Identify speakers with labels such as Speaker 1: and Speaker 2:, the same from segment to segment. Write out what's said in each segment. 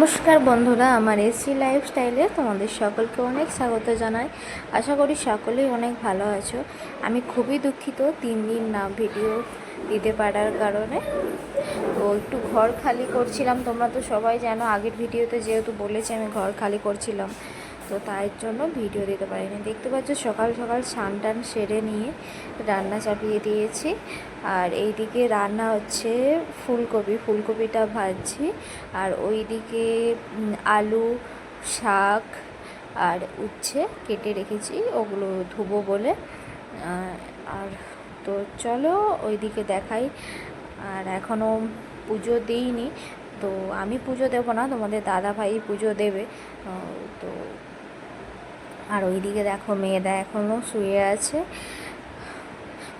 Speaker 1: নমস্কার বন্ধুরা, আমার এসি লাইফস্টাইলে তোমাদের সকলকে অনেক স্বাগত জানাই। আশা করি সকলেই অনেক ভালো আছো। আমি খুবই দুঃখিত তিন দিন না ভিডিও দিতে পারার কারণে। তো একটু ঘর খালি করছিলাম, তোমরা তো সবাই জানো, আগের ভিডিওতে যেহেতু বলেছি আমি ঘর খালি করছিলাম। তো তাই জন্য ভিডিও দিতে পারিনি। দেখতে পাচ্ছ সকাল সকাল স্নান টান সেরে নিয়ে রান্না চাপিয়ে দিয়েছি। আর এইদিকে রান্না হচ্ছে ফুলকপি। ফুলকপিটা ভাজছি। আর ওইদিকে আলু, শাক আর উচ্ছে কেটে রেখেছি। ওগুলো ধুবো বলে। আর তো চলো ওইদিকে দেখাই। আর এখনও পুজো দিইনি। তো আমি পুজো দেবো না, তোমাদের দাদা ভাই পুজো দেবে। তো আর ওইদিকে দেখো মেয়েদা এখনও শুয়ে আছে।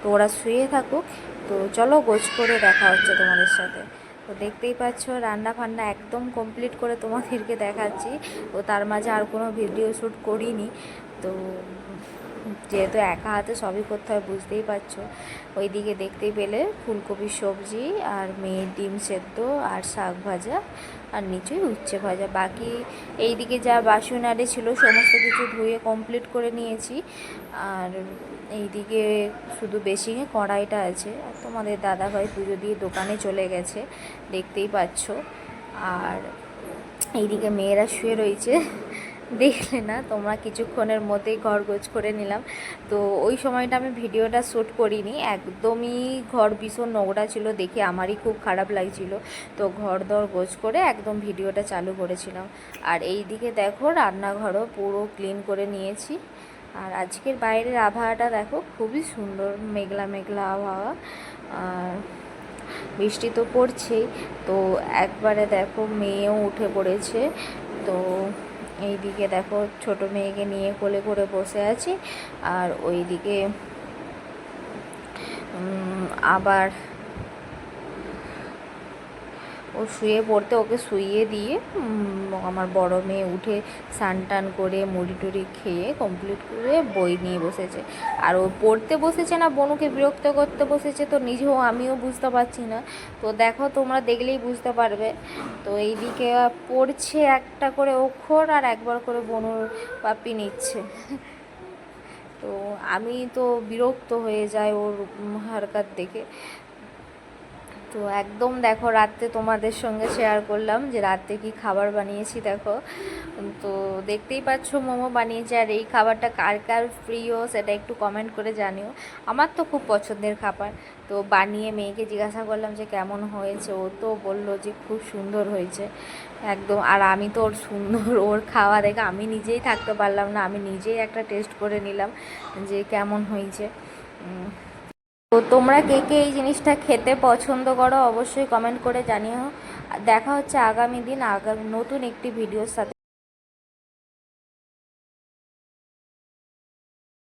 Speaker 1: তো ওরা শুয়ে থাকুক। তো চলো গোছ করে দেখা হচ্ছে তোমাদের সাথে। তো দেখতেই পাচ্ছ রান্না ফান্না একদম কমপ্লিট করে তোমাদেরকে দেখাচ্ছি। তো তার মাঝে আর কোনো ভিডিও শ্যুট করিনি। তো যেহেতু একা হাতে সবই করতে হয়, বুঝতেই পারছ। ওইদিকে দেখতেই পেলে ফুলকপির সবজি আর মেয়ের ডিম সেদ্ধ আর শাক ভাজা আর নিচেই উচ্ছে ভাজা। বাকি এইদিকে যা বাসন আরে ছিল, সমস্ত কিছু ধুয়ে কমপ্লিট করে নিয়েছি। আর এইদিকে শুধু বেসিংয়ে কড়াইটা আছে। আর তোমাদের দাদাভাই পুজো দিয়ে দোকানে চলে গেছে, দেখতেই পাচ্ছ। আর এইদিকে মেয়েরা শুয়ে রয়েছে। দেখলে না, তোমরা কিছুক্ষণের মধ্যেই ঘর গোছ করে নিলাম। তো ওই সময়টা আমি ভিডিওটা শ্যুট করিনি, একদমই ঘর ভীষণ নোংরা ছিল দেখে আমারই খুব খারাপ লাগছিল। তো ঘর দর গোছ করে একদম ভিডিওটা চালু করেছিলাম। আর এই দিকে দেখো রান্নাঘরও পুরো ক্লিন করে নিয়েছি। আর আজকের বাইরের আবহাওয়াটা দেখো, খুবই সুন্দর, মেঘলা মেঘলা আবহাওয়া। আর বৃষ্টি তো পড়ছেই, তো একবারে দেখো মেয়েও উঠে পড়েছে। তো এইদিকে দেখো ছোট মেয়েকে নিয়ে কোলে করে বসে আছি আর ওইদিকে আবার ও শুয়ে পড়তে ওকে শুইয়ে দিয়ে আমার বড় মেয়ে উঠে স্নান টান করে মুড়ি টুড়ি খেয়ে কমপ্লিট করে বই নিয়ে বসেছে। আর ও পড়তে বসেছে না, বনুকে বিরক্ত করতে বসেছে, তো নিজেও আমিও বুঝতে পারছি না। তো দেখো, তোমরা দেখলেই বুঝতে পারবে। তো এইদিকে পড়ছে একটা করে অক্ষর আর একবার করে বনুর পাপি নিচ্ছে। তো আমি তো বিরক্ত হয়ে যাই ওর হারকাত দেখে। তো একদম দেখো রাত্রে তোমাদের সঙ্গে শেয়ার করলাম যে রাত্রে কি খাবার বানিয়েছি দেখো। তো দেখতেই পাচ্ছ মোমো বানিয়েছি আর এই খাবারটা কার কার প্রিয় সেটা একটু কমেন্ট করে জানিও। আমার তো খুব পছন্দের খাবার। তো বানিয়ে মেয়েকে জিজ্ঞাসা করলাম যে কেমন হয়েছে? ও তো বলল যে খুব সুন্দর হয়েছে। একদম, আর আমি তো ওর সুন্দর, ওর খাওয়া দেখে আমি নিজেই থাকতে পারলাম না। আমি নিজেই একটা টেস্ট করে নিলাম যে কেমন হয়েছে। তোমরা কে কে এই জিনিসটা খেতে পছন্দ করো অবশ্যই কমেন্ট করে জানিও। দেখা হচ্ছে আগামী দিন আগামী নতুন একটি ভিডিওর সাথে।